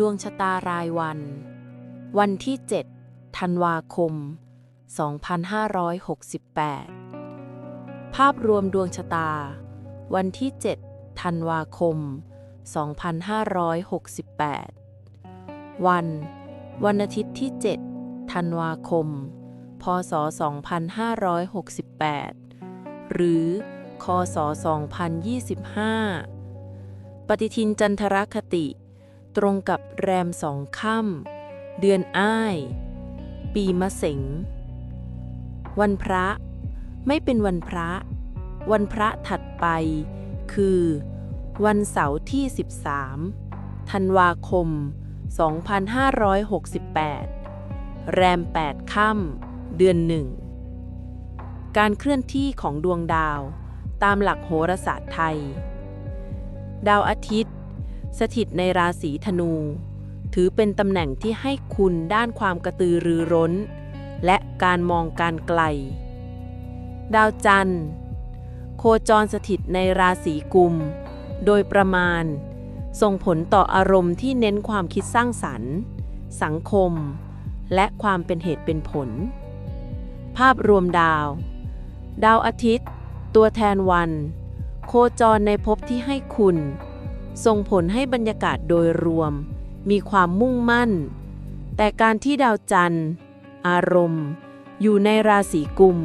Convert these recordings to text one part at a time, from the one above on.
ดวงชะตารายวัน วันที่ 7 ธันวาคม 2568 ภาพรวมดวงชะตา วันที่ 7 ธันวาคม 2568 วัน วันอาทิตย์ที่ 7 ธันวาคม พศ 2568 หรือ คศ 2025 ปฏิทินจันทรคติ ตรงกับแรมสองค่ำเดือนอ้าย ปีมะเสงวันพระ ไม่เป็นวันพระ วันพระถัดไป คือ วันเสาร์ที่ 13 ธันวาคม 2568 แรม 8 ค่ำเดือนหนึ่ง การเคลื่อนที่ของดวงดาวตามหลักโหราศาสตร์ไทย ดาวอาทิตย์ สถิตในราศีธนู ถือเป็นตำแหน่งที่ให้คุณด้านความกระตือรือร้น และการมองการไกล ดาวจันทร์ โคจรสถิตในราศีกุม โดยประมาณ ส่งผลต่ออารมณ์ที่เน้นความคิดสร้างสรรค์ สังคม และความเป็นเหตุเป็นผล ภาพรวมดาว ดาวอาทิตย์ ตัวแทนวัน โคจรในภพที่ให้คุณ ส่งผลให้บรรยากาศโดยรวม มีความมุ่งมั่น แต่การที่ดาวจันทร์ อารมณ์ อยู่ในราศีกุม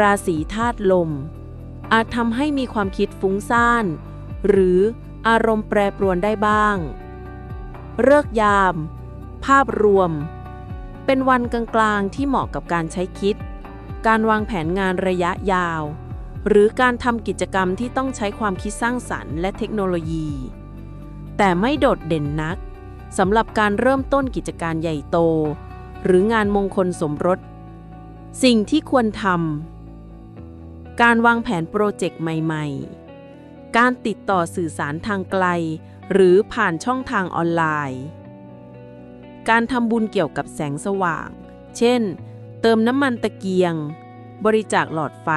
ราศีธาตุลม อาจทำให้มีความคิดฟุ้งซ่าน หรืออารมณ์แปรปรวนได้บ้าง เลิกยาม ภาพรวม เป็นวันกลางๆที่เหมาะกับการใช้คิด การวางแผนงานระยะยาว หรือการทำกิจกรรมที่ต้องใช้ความคิดสร้างสรรค์และเทคโนโลยี แต่ไม่โดดเด่นนักสำหรับการเริ่มต้นกิจการใหญ่โต หรืองานมงคลสมรส สิ่งที่ควรทำการวางแผนโปรเจกต์ใหม่ ๆ การติดต่อสื่อสารทางไกล หรือผ่านช่องทางออนไลน์ การทำบุญเกี่ยวกับแสงสว่าง เช่น เติมน้ำมันตะเกียง บริจาคหลอดไฟ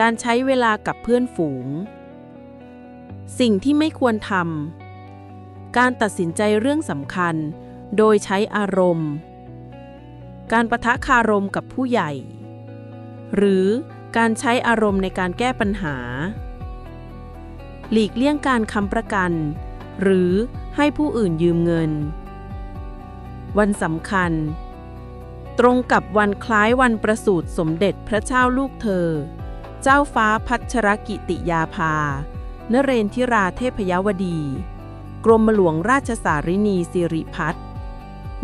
การใช้เวลากับเพื่อนฝูง สิ่งที่ไม่ควรทำ การตัดสินใจเรื่องสำคัญ โดยใช้อารมณ์ การประทะคารมกับผู้ใหญ่ หรือการใช้อารมณ์ในการแก้ปัญหา หลีกเลี่ยงการค้ำประกัน หรือให้ผู้อื่นยืมเงิน วันสำคัญ ตรงกับวันคล้ายวันประสูติสมเด็จพระเจ้าลูกเธอ เจ้าฟ้าพัชรกิติยาภา นเรนทิราเทพยวดี กรมหลวงราชสารินีสิริพัฒน์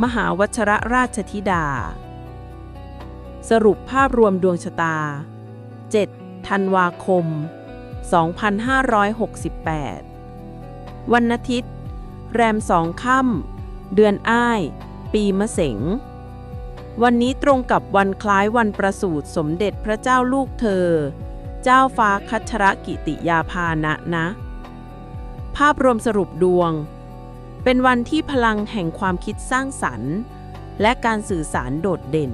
มหาวัชรราชธิดา สรุปภาพรวมดวงชะตา 7 ธันวาคม 2568 วันอาทิตย์ แรมสองค่ำเดือนอ้าย ปีมะเสงวันนี้ตรงกับวันคล้ายวันประสูติสมเด็จพระเจ้าลูกเธอ เจ้าฟ้าคัชรกิติยาภานะนะ ภาพรวมสรุปดวง เป็นวันที่พลังแห่งความคิดสร้างสรรค์ และการสื่อสารโดดเด่น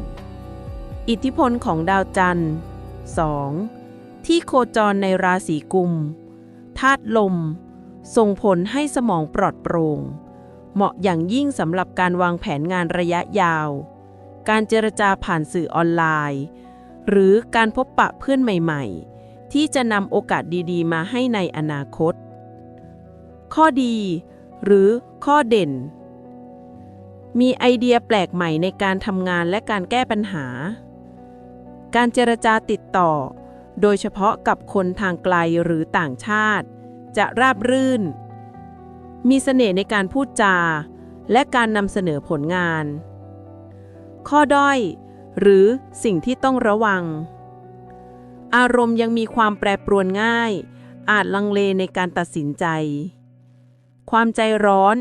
อิทธิพลของดาวจันทร์ 2. ที่โคจรในราศีกุมธาตุลม ส่งผลให้สมองปลอดโปร่ง เหมาะอย่างยิ่งสำหรับการวางแผนงานระยะยาว การเจรจาผ่านสื่อออนไลน์ หรือการพบปะเพื่อนใหม่ ๆ ที่จะนำโอกาสดีๆ มาให้ในอนาคต ข้อดี หรือข้อเด่น มีไอเดียแปลกใหม่ในการทำงานและการแก้ปัญหา การเจรจาติดต่อ โดยเฉพาะกับคนทางไกลหรือต่างชาติ จะราบรื่น มีเสน่ห์ในการพูดจา และการนำเสนอผลงาน ข้อด้อย หรือสิ่งที่ต้องระวัง อารมณ์ยังมีความแปรปรวนง่าย อาจลังเลในการตัดสินใจ ความใจร้อน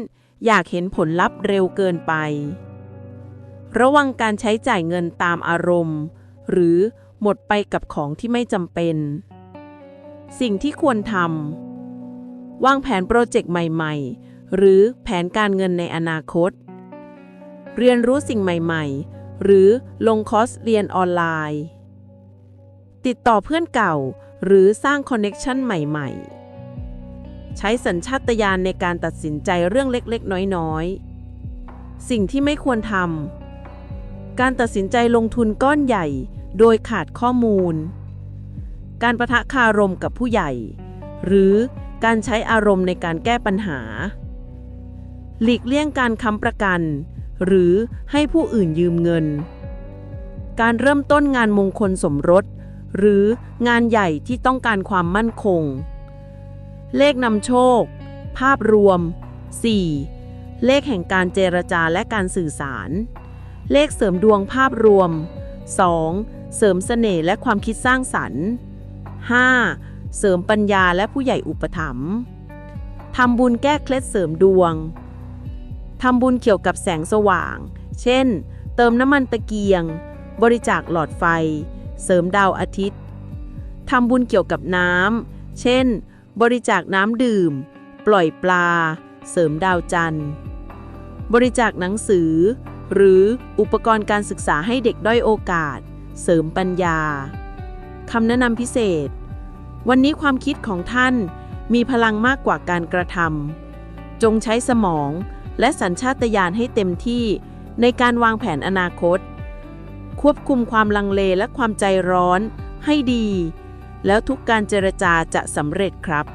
อยากเห็นผลลัพธ์เร็วเกินไป ระวังการใช้จ่ายเงินตามอารมณ์ หรือหมดไปกับของที่ไม่จำเป็น สิ่งที่ควรทำวางแผนโปรเจกต์ใหม่ๆ หรือแผนการเงินในอนาคต เรียนรู้สิ่งใหม่ๆ หรือลงคอร์สเรียนออนไลน์ ติดต่อเพื่อนเก่า หรือสร้างคอนเน็ชันใหม่ๆ ใช้สัญชาตญาณในการตัดสินใจเรื่องเล็กๆ น้อยๆ สิ่งที่ไม่ควรทำการตัดสินใจลงทุนก้อนใหญ่ โดยขาดข้อมูล การประทะคารมกับผู้ใหญ่ หรือการใช้อารมณ์ในการแก้ปัญหา หลีกเลี่ยงการค้ำประกัน หรือให้ผู้อื่นยืมเงินการเริ่มต้นงานมงคลสมรส หรืองานใหญ่ที่ต้องการความมั่นคง เลขนำโชค ภาพรวม 4. เลขแห่งการเจรจาและการสื่อสาร เลขเสริมดวงภาพรวม 2. เสริมเสน่ห์และความคิดสร้างสรรค์ 5. เสริมปัญญาและผู้ใหญ่อุปถัมภ์ทำบุญแก้เคล็ดเสริมดวง ทำบุญเกี่ยวกับแสงสว่าง เช่น เติมน้ำมันตะเกียง บริจาคหลอดไฟ เสริมดาวอาทิตย์ทำบุญเกี่ยวกับน้ำ เช่น บริจาคน้ำดื่ม ปล่อยปลา เสริมดาวจันทร์ บริจาคหนังสือ หรืออุปกรณ์การศึกษาให้เด็กด้อยโอกาส เสริมปัญญาคำแนะนำพิเศษ วันนี้ความคิดของท่านมีพลังมากกว่าการกระทำจงใช้สมองและสัญชาตญาณให้เต็มที่ในการวางแผนอนาคต ควบคุมความลังเลและความใจร้อนให้ดี แล้วทุกการเจรจาจะสำเร็จครับ